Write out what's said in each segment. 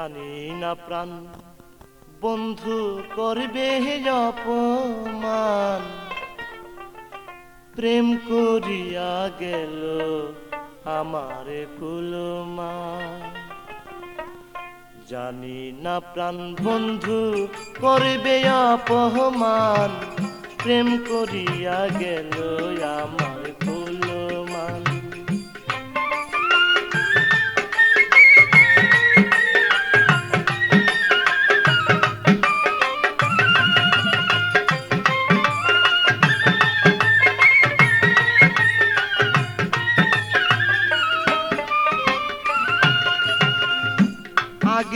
জানি না প্রাণ। বন্ধু করবে অপমান। প্রেম করিয়া গেল আমার কুলমা জানি না প্রাণ, বন্ধু করবে অপমান। প্রেম করিয়া গেল আমার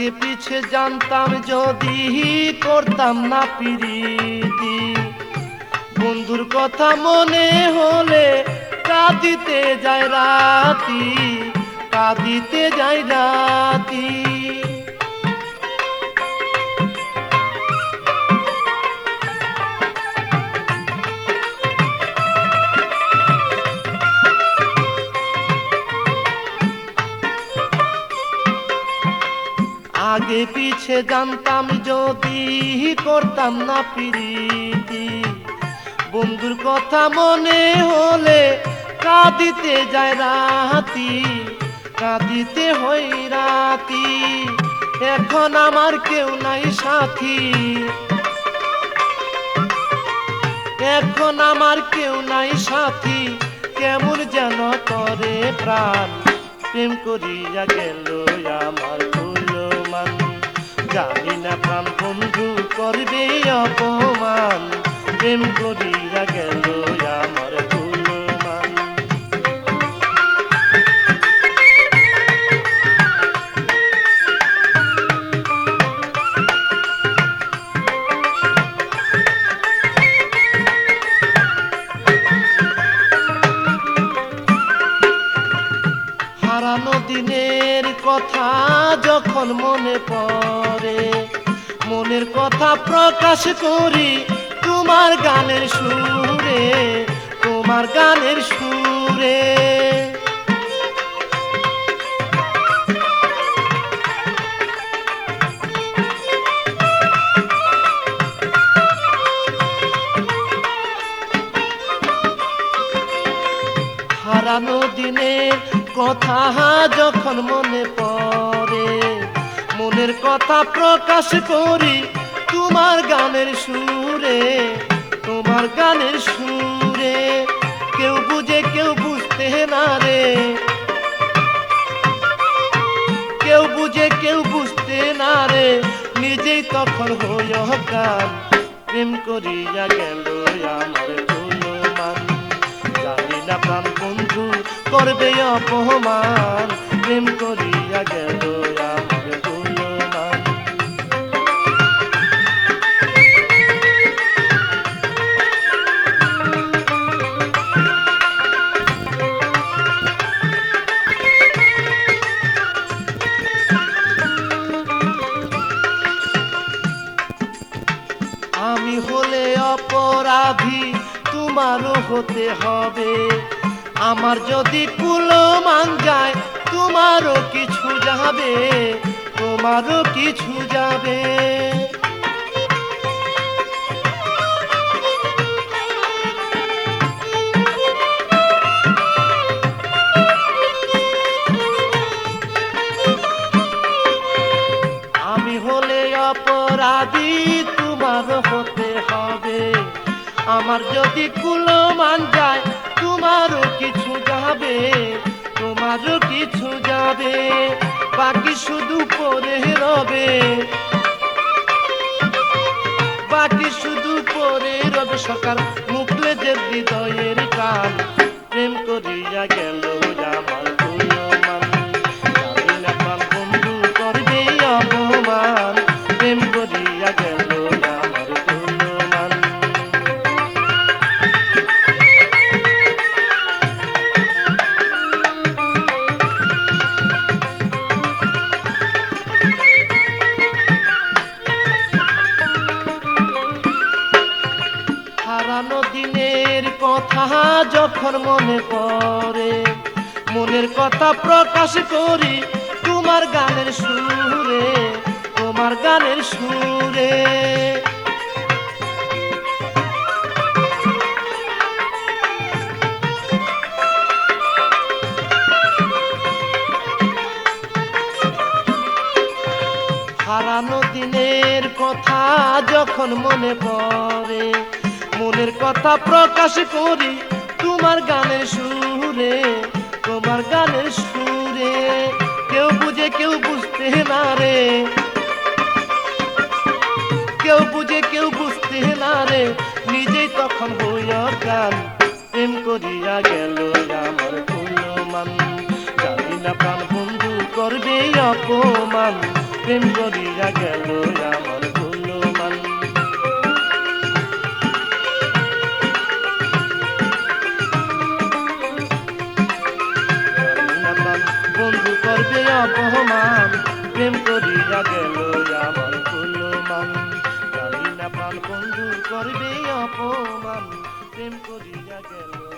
আগে পিছে জানতাম যদি করতাম না পিরিতি। বন্ধুর কথা মনে হলে কাঁদিতে যায় রাতি, কাঁদিতে যায় রাতি। পিছে জানতাম যদি করতাম না পিরিতি। বন্ধুর কথা মনে হলে কাঁদিতে যায় রাতি, কাঁদিতে হই রাতি। এখন আমার কেউ নাই সাথী। এখন আমার কেউ নাই সাথী, কেমন যেন করে প্রাণ। প্রেম করিয়া গেল আমার জানি না প্রাণ বন্ধু করবে অপমান। প্রেম করিয়া গেল আমার হারানো দিনের কথা যখন মনে পড়ে, মনের কথা প্রকাশ করি তোমার গানের সুরে, তোমার গানের সুরে। হারানো দিনের কথা যখন মনে পড়ে, মনের কথা প্রকাশ করি তোমার গানের সুরে, তোমার গানের সুরে। কেউ বুঝে, কেউ বুঝতে না রে। কেউ বুঝে, কেউ বুঝতে না রে। নিজেই তখন হই গান প্রেম করিয়া গেল করবে অপমান। প্রেম করিয়া গেল আমি হলে অপরাধী তোমারও হতে হবে। আমার যদি কুলমান যায় তোমারও কিছু যাবে, তোমারও কিছু যাবে। আমি হলে অপরাধী তোমার হতে হবে। আমার যদি কুলমান যায় তোমারও কিছু যাবে, তোমারও কিছু যাবে, বাকি শুধু পরে রবে। বাকি শুধু পরে রবে সকাল মুখলে যে হৃদয়ের কান যখন মনে পড়ে, মনের কথা প্রকাশ করি তোমার গানের সুরে, তোমার গানের সুরে। হারানো দিনের কথা যখন মনে পড়ে, মনের কথা প্রকাশ করি তোমার গানের সুরে, তোমার গানের সুরে, কেউ বুঝে, কেউ বুঝতে না রে। কেউ বুঝে, কেউ বুঝতে না রে, নিজেই তখন হইয়া গান প্রেম করিয়া গেল আমার কুলমান জানি না প্রাণ বন্ধু করবে অপমান। প্রেম করিয়া গেল আমার বন্ধু করবে অপমান। প্রেম করিয়া গেল আমার ফুলমান জানি না প্রাণ বন্ধু করবে অপমান। প্রেম করিয়া গেল